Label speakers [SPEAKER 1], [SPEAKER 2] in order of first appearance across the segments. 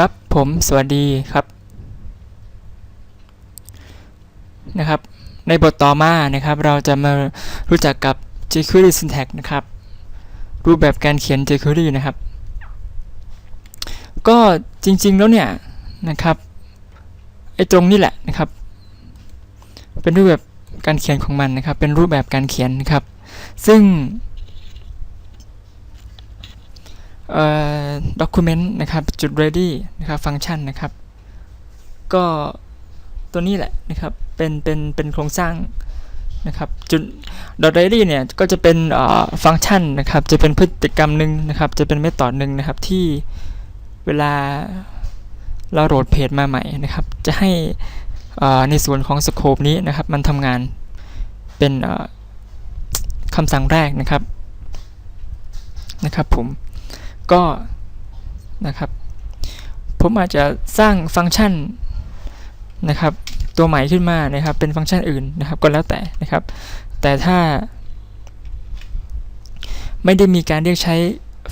[SPEAKER 1] ครับผมสวัสดีครับนะครับ ในบทต่อมานะครับ เราจะมารู้จักกับ jQuery syntax นะครับ รูปแบบการเขียน jQuery นะครับ ก็จริงๆแล้วเนี่ยนะครับไอ้ตรงนี้แหละนะครับ เป็นรูปแบบการเขียนของมันนะครับ เป็นรูปแบบการเขียนนะครับ ซึ่ง document นะครับจุด ready นะครับฟังก์ชันนะครับ ก็ตัวนี้แหละนะครับเป็นเป็นเป็นโครงสร้างนะครับจุด dot ready เนี่ยก็จะเป็นเอ่อฟังก์ชันนะครับจะเป็นพฤติกรรมหนึ่งนะครับจะเป็นเมธอดหนึ่งนะครับที่เวลาเราโหลดเพจมาใหม่นะครับ จะให้ในส่วนของสโคปนี้นะครับ มันทำงานเป็นคำสั่งแรกนะครับนะครับผม ก็นะครับ ผมอาจจะสร้างฟังก์ชันนะครับ ตัวใหม่ขึ้นมานะครับ เป็นฟังก์ชันอื่นนะครับ ก็แล้วแต่นะครับ แต่ถ้า ไม่ได้มีการเรียกใช้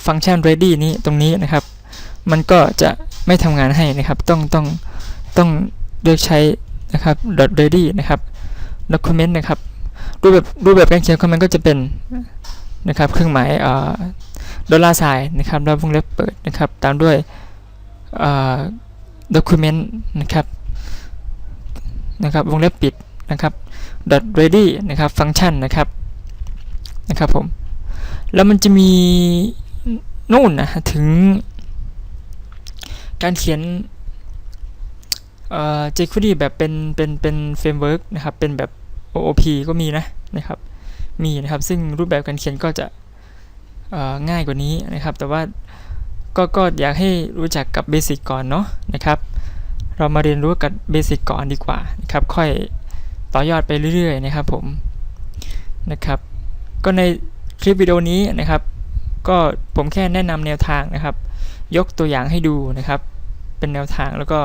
[SPEAKER 1] ฟังก์ชัน ready นี้ตรงนี้นะครับ มันก็จะไม่ทำงานให้นะครับ ต้องต้องต้องเรียกใช้นะครับ dot ready นะครับ document นะครับ รูปแบบรูปแบบการเขียนของมันก็จะเป็นนะครับ เครื่องหมายอ่อ ดอลลาร์ไซน์นะครับแล้ววงเล็บเปิดนะครับ ตามด้วย document นะครับนะครับวงเล็บปิดนะครับ dot ready นะครับฟังก์ชันนะครับนะครับผมแล้วมันจะมีนู่นนะถึง การเขียนเอ่อ jQuery แบบเป็นเป็นเป็นเฟรมเวิร์กนะครับเป็นแบบ OOP ก็มีนะนะครับมีนะครับซึ่งรูปแบบการเขียนก็จะ ง่ายกว่านี้นะครับ แต่ว่าก็ก็อยากให้รู้จักกับเบสิกก่อนเนาะนะครับ เรามาเรียนรู้กับเบสิกก่อนดีกว่านะครับ ค่อยต่อยอดไปเรื่อยๆนะครับผมนะครับ ก็ในคลิปวิดีโอนี้นะครับ ก็ผมแค่แนะนำแนวทางนะครับ ยกตัวอย่างให้ดูนะครับ เป็นแนวทางแล้วก็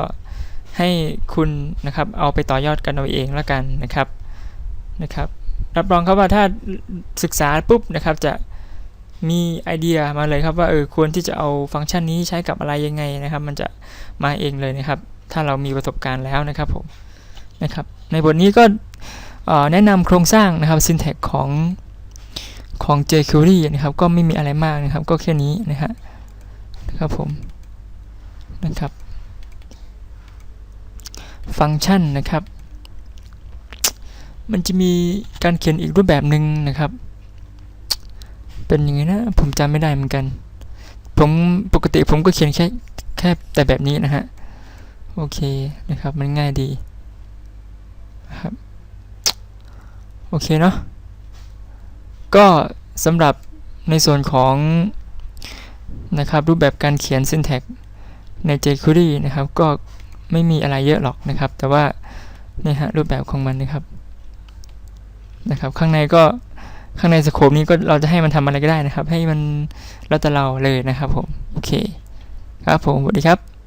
[SPEAKER 1] ให้คุณนะครับเอาไปต่อยอดกันเอาเองแล้วกันนะครับนะครับ รับรองครับว่าถ้าศึกษาปุ๊บนะครับจะ มีไอเดียมาเลยครับว่าเออควรที่จะเอาฟังก์ชันนี้ใช้กับอะไรยังไงนะครับ มันจะมาเองเลยนะครับ ถ้าเรามีประสบการณ์แล้วนะครับผมนะครับ ในบทนี้ก็แนะนำโครงสร้างนะครับ syntax ของของ jQuery นะครับ ก็ไม่มีอะไรมากนะครับ ก็แค่นี้นะฮะนะครับผมนะครับ ฟังก์ชันนะครับ มันจะมีการเขียนอีกรูปแบบหนึ่งนะครับ เป็นยังไงนะ ผมจำไม่ได้เหมือนกัน ผมปกติผมก็เขียนแค่แค่แต่แบบนี้นะฮะ โอเคนะครับ มันง่ายดีครับ โอเคเนาะ ก็สำหรับในส่วนของนะครับรูปแบบการเขียน syntax ใน jQuery นะครับ ก็ไม่มีอะไรเยอะหรอกนะครับ แต่ว่านี่ฮะรูปแบบของมันนะครับนะครับ ข้างในก็ ข้างในสโคปนี้ก็เราจะให้มันทำอะไรก็ได้นะครับ ให้มันแล้วแต่เราเลยนะครับผม โอเค ครับผมสวัสดีครับ